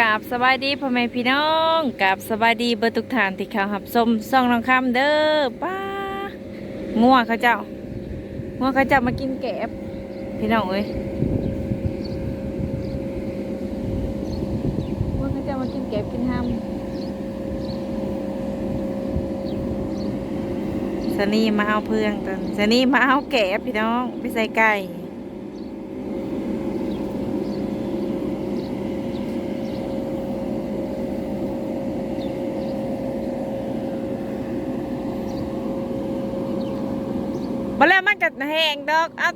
กราบสบายดีพ่อแม่พี่น้องกราบสบายดีเบอร์ทุกฐานที่เขาหับสมซ่องน้องคำเด้อป้างัวงเขาเจ้างัวงเขาเจ้ามากินแกบพี่น้องเอ้ยงัวเขาเจ้ามากินแกบกินห้ำสนีมาเอาเพื่องตอนสนีมาเอาแกบพี่น้องไปใส่ไก่ มาแล้วมั นะแห้งดอกเอา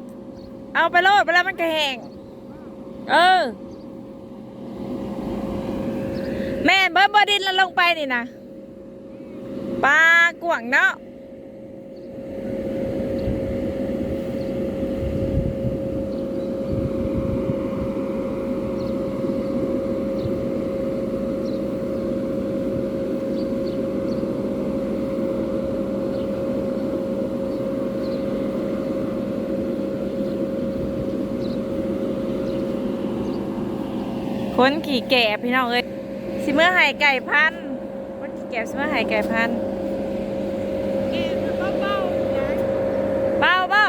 เอาไปโลดไปแล้วมันก็แห้งเออ แม่เบิร์บดินแล้วลงไปนี่นะปลากวางเนาะ คนขี่แก่พี่น้องเอ้ยสิเมื่อไห่ไก่พันคนขี่แก่สิเมื่อไห่ไก่พันธุ์เบาเบา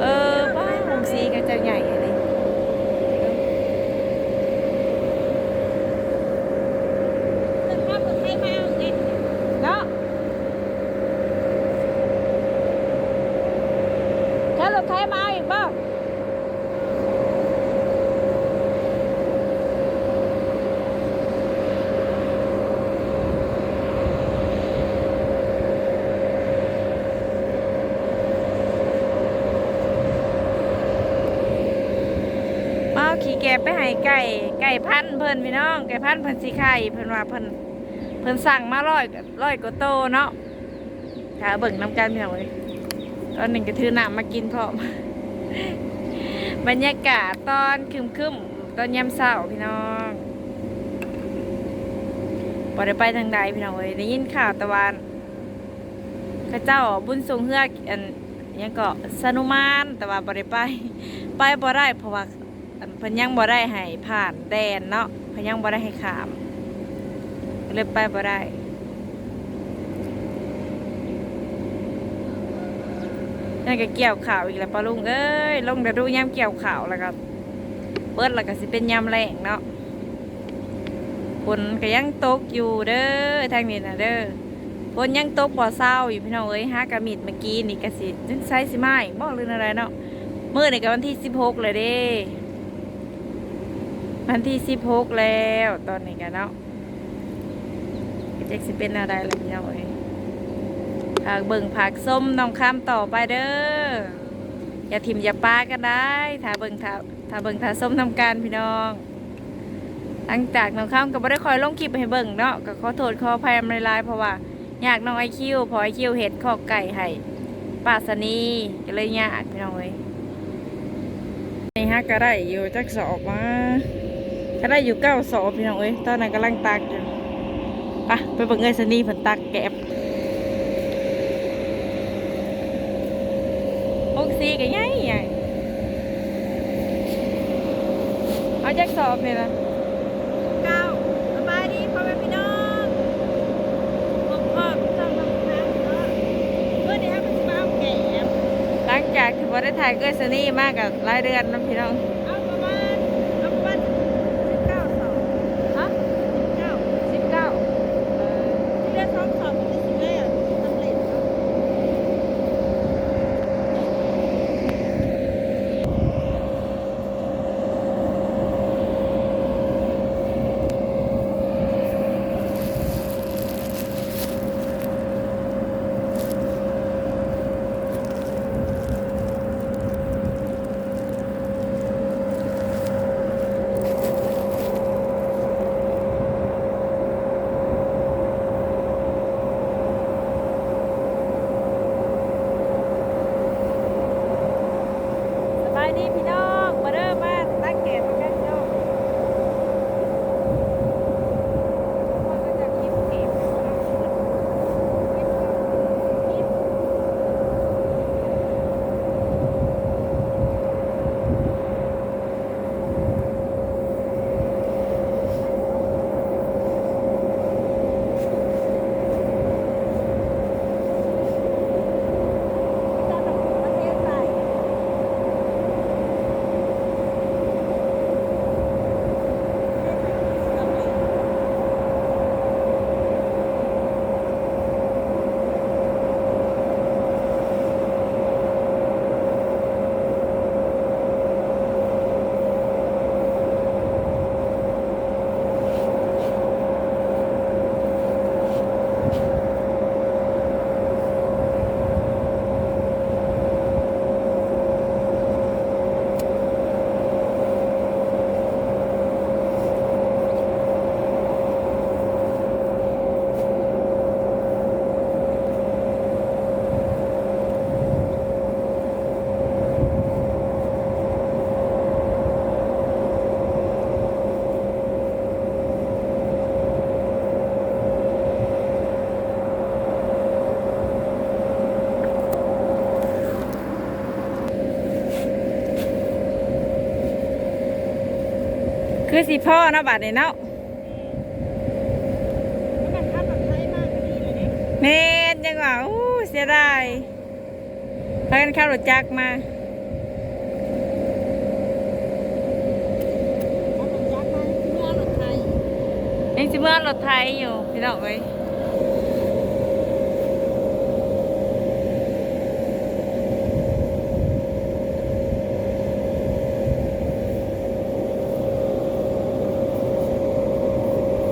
เออเบาหงซีก็จะใหญ่เลยเนาะแค่รถไทยมาเอาอีกเปล่า มาเอาขี่แกบ ไก่ไก่พันธ์เพิ่นพี่น้องไก่พันธ์เพิ่นสีไข่เพิ่นว่าเพิ่นเพิ่นสั่งมาร้อยร้อยกว่าโตเนาะถ้าเบิ่งน้ำกันพี่น้องเลยตอนหนึ่งก็ถือหน้ำมากินพร้อมบรรยากาศตอนคึมคึมๆตอนยามเช้าพี่น้องบ่ได้ไปทางใดพี่น้องเอ้ยได้ยินข่าวตะวันข้าเจ้าบุญทรงเฮือกอันยังเก็สนุมานแต่ว่าบ่ได้ไป ไปบ่ได้เพราะว่า เพิ่นยังบ่ได้ให้ผ่านแดนเนาะเพิ่นยังบ่ได้ให้ขามเลยไปบ่ได้นั่นก็เกี่ยวข่าวอีกแล้วปะลุงเอ้ยลงเดี๋ยวดูยามเกี่ยวข่าวแล้วก็เบิดแล้วก็สิเป็นยามแรงเนาะฝนก็ยังตกอยู่เด้อทางนี้นะเด้อฝนยังตกบ่เศร้าอยู่พี่น้องเอ้ยหากระมิดเมื่อกี้นี่ก็สิจังไสสิมาอีกบ่หรืออะไรเนาะมื้อนี่ก็วันที่16เลยเด้ วันที่สิบหกแล้วตอนนี้กันเนาะเจ๊กสิเป็นอะไรล่ะพี่น้องเอ้ยผักเบิ่งผักส้มน้องข้ามต่อไปเด้ออย่าทิมอย่าป้ากันได้ถ้าเบิ่งถ้าถ้าเบิ่งถ้าส้มทำการพี่น้องหลังจากน้องข้ามก็บ่ได้คอยลงคลิปให้เบิ่งเนาะก็ขอโทษขออภัยในไลน์เพราะว่าอยากน้องไอคิวพอไอคิวเห็ดข้อไก่ให้ปาสนีก็เลยยากพี่น้องเอ้ยนี่ฮะก็ได้อยู่จักสอบมา ก็ได้อยู่เก้าสอบพี่น้องเอ้ยตอนนั้นกำลังตักอยู่ไปไปเบิ่งเอ้ยสนีเพิ่นตักแกบหกสี่ก็ใหญ่ใหญ่เอาจักสอบนี่นะเก้าสบายดีพ่อแม่พี่น้องพ่อพ่อต้องทำน้ำเนาะเพื่อที่ให้มันสบายแก่หลังจากที่บ่ได้ถ่ายเอ้ยสนีมากกับรายเดือนนะพี่น้อง คือสิพ่อเนาะบาดนี้เนาะแล้วมันขับรถไทยมากกว่านี้เลยเนี่ยแม่นยังว่าอู้เสียดายพากันขับรถจักรมาขับรถจักรมาเมื่อรถไทยยังสิเมื่อรถไทยอยู่พี่น้องเอ้ย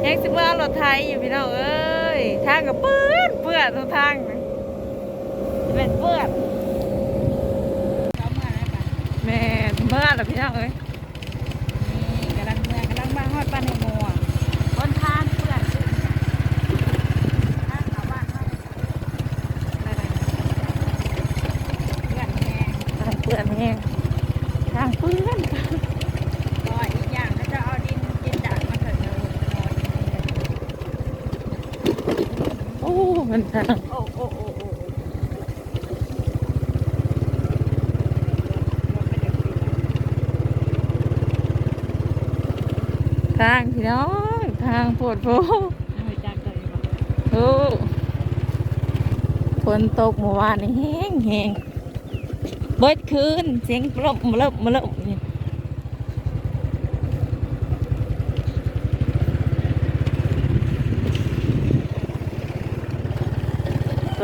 ยังสิเมื่อ รถไทยอยู่พี่น้องเอ้ยทางกับเปื้อนเปื้อนทุกทางนะจะเป็นเปื้อนเขาเมื่อแล้วกันแม่เมื่อแล้วพี่น้องเอ้ย นี่กำลังเมื่อกำลังมาฮอดบ้านในโมอะต้นทานเพื่อนชื่อทางเขาบ้านเขาอะไรเพื่อนแม่ ทางเปื้อนแห้งทางเปื้อน ก็อีกอย่างก็จะเอาดินดินด่างมาเถิดเลยนอน โอ้ มันทางโอ้โอ้โอ้โอ้ทางพี่น้องทางปวดโผโอ้ฝนตกเมื่อวานนี่แห้งแห้งเบิดคืนเสียงปลบมาเลิบมาเลิบ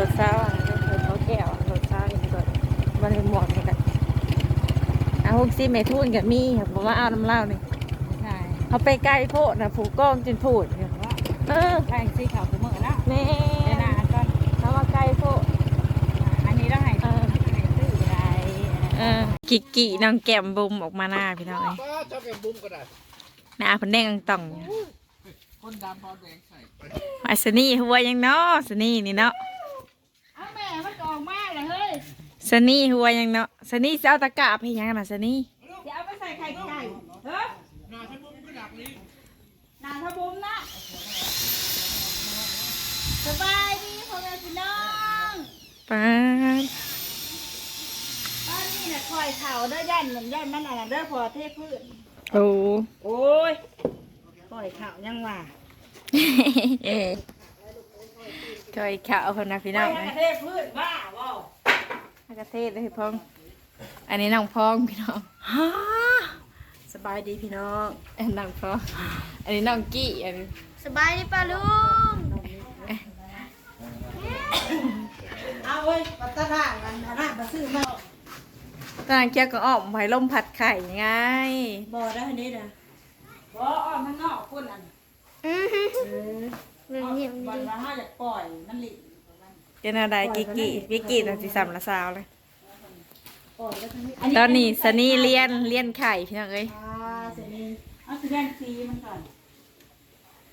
ถเช้าอะรถเขาแก้วอะรถเช้าอย่างนี้ก่อนมันเป็นหมวกนี่กันเอาฮุกซี่ไม่ทุ่นกับมี่ผมว่าเอาน้ำเหล้านี่ใช่เขาไปไกลโพดนะผูกกล้องจนพูดอยู่ว่าเออแข่งสีขาวกูเมื่อแล้วแม่เดี๋ยวนะก่อนเขาว่าไกลโพดอันนี้ต้องให้ให้ซื้ออะไรเออกิกกิน้องแก้มบุมออกมาหน้าพี่น้องเอ้ยชอบแกมบุมก็ได้หน้าเพันแดงอังต่องคนดำพอแดงใส่ไอ้สนี่หัวยังเนาะสนี่นี่เนาะ เอาแม่มันออกมาเลยเฮ้ย สนี่หัวยังเนาะสนี่จะเอาตะกร้าไปยังน่ะสนี่เดี๋ยวเอาไปใส่ไข่ไก่เฮ้ยหน้าท่านบุ้มก็ดักนี้นาทบุ้มนะสบายดีพ่อแม่พี่น้องป้าดตอนนี้น่ะคอยเข่าเด้อย่านมันย่านมันอะไรเด้อพอเทพื้นโอ้โอ้ยคอยเข่ายังว่าเคยข่าวคนนะพี่น้องคอยนะเทพื้นบ้าว้าว อากาเทศเลยพอง อันนี้น้องพองพี่น้องฮะสบายดีพี่น้องอันน้องพอง อันนี้น้องกี้อันนี้สบายดีป้าลุงเอาเว้ยปัตตาห่างกันนะนะมาซื้อมาตอนนั้นเกี่ยวกับอ้อมไผ่ลมผัดไข่ไงบ่ได้อันนี้นะบ่อ้อมข้างนอกพุ่นอันเรื่องเงียบวันดีละห้าอยากปล่อยมันหลี เป็นอะไรกิกกี้กิกกี้น่ะสิสามละสาวเลยปล่อยแล้วทั้งนี้ตอนนี้สนี่เลียนเลียนไข่พี่น้องเอ้ยอ่าเสร็จนี่เอาสีแดงสีมันก่อน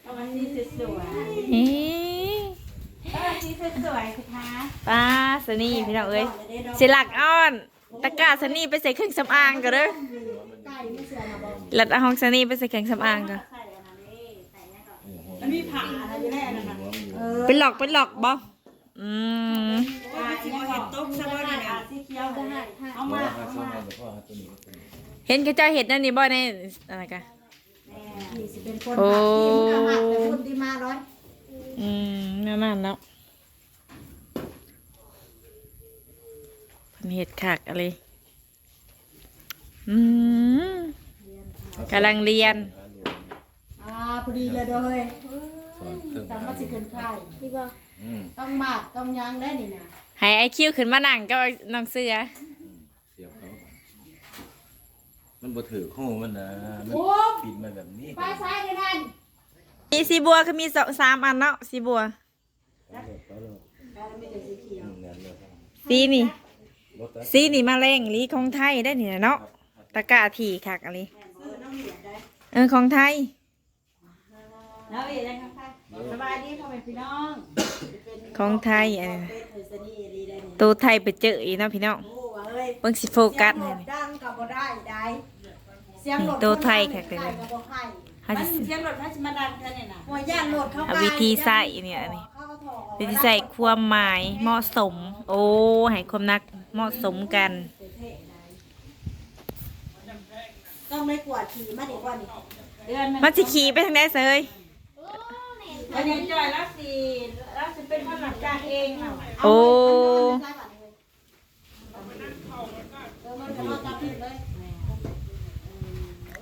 เอาอันนี้สวยนี่ๆเอาอันนี้สวยๆสิคะป้าสนี่พี่น้องเอ้ยสิหลักอ้อนตะกร้าสนี่ไปใส่เครื่องสำอางกันเด้อไก่ไม่เสือมาบอกหลัดเอาห้องสนี่ไปใส่เครื่องสำอางกันใส่อันนั้นนี่ใส่เนี่ยก่อนแล้วมีผ่าอะไรอยู่แน่นั่นน่ะเออเป็นหลอกเป็นหลอกบ่ อืมผ่าเนี่ยก่อนตุ๊กซะว่นี่ยสีเขียวได้เอามาเอามา เห็นเขาเจ้าเห็ดนั่นนี่บ่ในอะไรกันนี่สิเป็นคนโอ้ผ่าที่มันก็หักแต่คนที่มาร้อยอืมนั่นนั่นเนาะเพิ่นเห็ดขากอะไรอืมกำลังเรียน อ่าพอดีเลยเด้อเฮ้ยจำว่าสิขึ้นค่ายดีบ่ ต้องหมักต้องยังได้นี่นะให้ไอคิวขึ้นมานั่งก็น้องเสือเสียบเขามันบ่ถือข้อมันนะมันโอ้ปิดมาแบบนี้ไปซ้ายเลยนั่นมีสีบัวคือมีสองสามอันเนาะสีบัวสีนี่รถสีนี่มาแรงลีของไทยได้นี่นะเนาะตะกร้าถี่คักอะไรเออของไทยแล้วอีกยังครับ สบายดีพ่อแม่พี่น้องของไทยอันนี้เป็นเออสนีดีได้นี่ตัวไทยไปเจออีกเนาะพี่น้องโอ้เอ้ยเบิ่งสิโฟกัสเสีให้ยงรถนี่ ดังกับบ่ได้ได้เสียงรถตัวไทยแขกเลเลยยกับบ่ไข่เฮามันสิเสียงรถถ้าจะมาดังเท่านี่นะหัวย่านรถเข้าเอาไปวิธีใส่เนี่ยอันนี้ เข้าก็ถอดวิธีใส่ความหมายเหมาะสม โอ้ให้ความนักเหมาะสมกัน ต้องไม่กวาดขี่มาดีกว่านี่เดือนหนึงมันสิขี่ไปทางไหนเซย วันนี้จอยแล้วสิแล้วสิเป็นคนหลักการเองเอาโอ้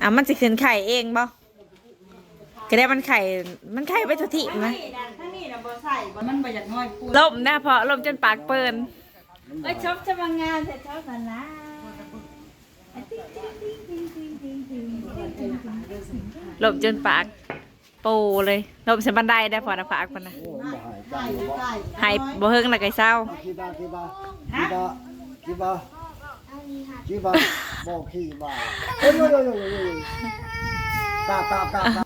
อะมันสิขึ้นไข่เองบ่ก็ได้มันไข่ มันไข่ไปทุกที่ทั้งนะนี้นะทั้งนี้นะบ่ใส่บ่มันบ่อยากน้อยปูล่มนะเพราะล่มจนปากเปินเอ้ยชอบจะมางานแต่ชอบกันนะล่มจนปาก ปูเลยล่มใส่บันไดได้พอนะปากมันนะหายบ่เฮิงแล้วก็เศร้ากี่บาทกี่บาทกี่บาทกี่บาทเอาดีค่ะกี่บาทบอกกี่บาทเอ้ยโยโยโยโยโยกาบกาบกาบกาบ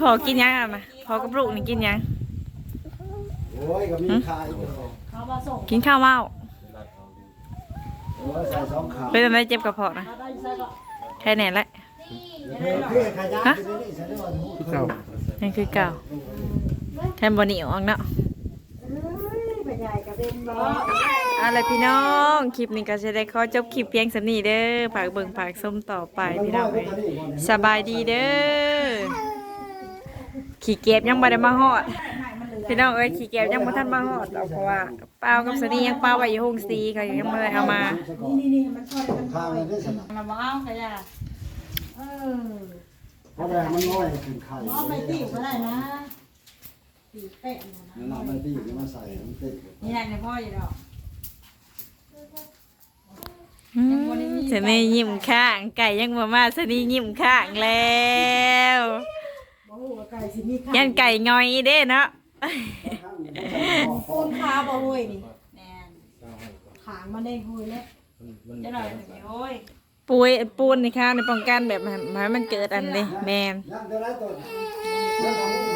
พอกินยังอะนะพอกับลูกนี่กินยังโอ้ยก็มีขายอยู่กินข้าวเมาโอ้ยใส่สองขาเป็นอะไรเจ็บกระเพาะนะแค่ไหนละ เพื่อเพื่อขยันที่นี่ใส่ได้ว่าหูเก่านั่นคือเก่าแทนบอนี่ออกเนาะอะไรพี่น้อง คลิปนี้ก็จะได้ขอจบคลิปเพียงสำนีเด้อฝากเบิ่งฝากส้มต่อไปพี่น้องเอ้ยสบายดีเด้อ ขี่เก็บยังบ่ได้มาฮอด พี่น้องเอ้ยขี่เก็บยังบ่ทันมาฮอดดอกเพราะว่าเปล่ากับสนียังเปล่าไว้อยู่ห้องซีเขายังบ่ได้เอามาเลยได้สนมาบ่เอาก็ย่า เพราะว่ามันน้อยถึงไข่เอาไปติ้วก็ได้นะตีเป๊ะนะนั่นเอาไปตีมาใส่มันติดนี่แหละในพ่ออยู่ดอกอืมสนียิ้มข้าง ไก่ยังบ่มาสนียิ้มข้างแล้วยันไก่งอยเด้เนาะปูนคาบ่เว้ยนี่แน่นถางมาได้คุยแล้วจะหน่อยถึงโอ้ย ปุยปูนนี่ค่ะในป้องกันแบบให้มันเกิดอันนี้แมน ยังเท่าไรตัวยังของ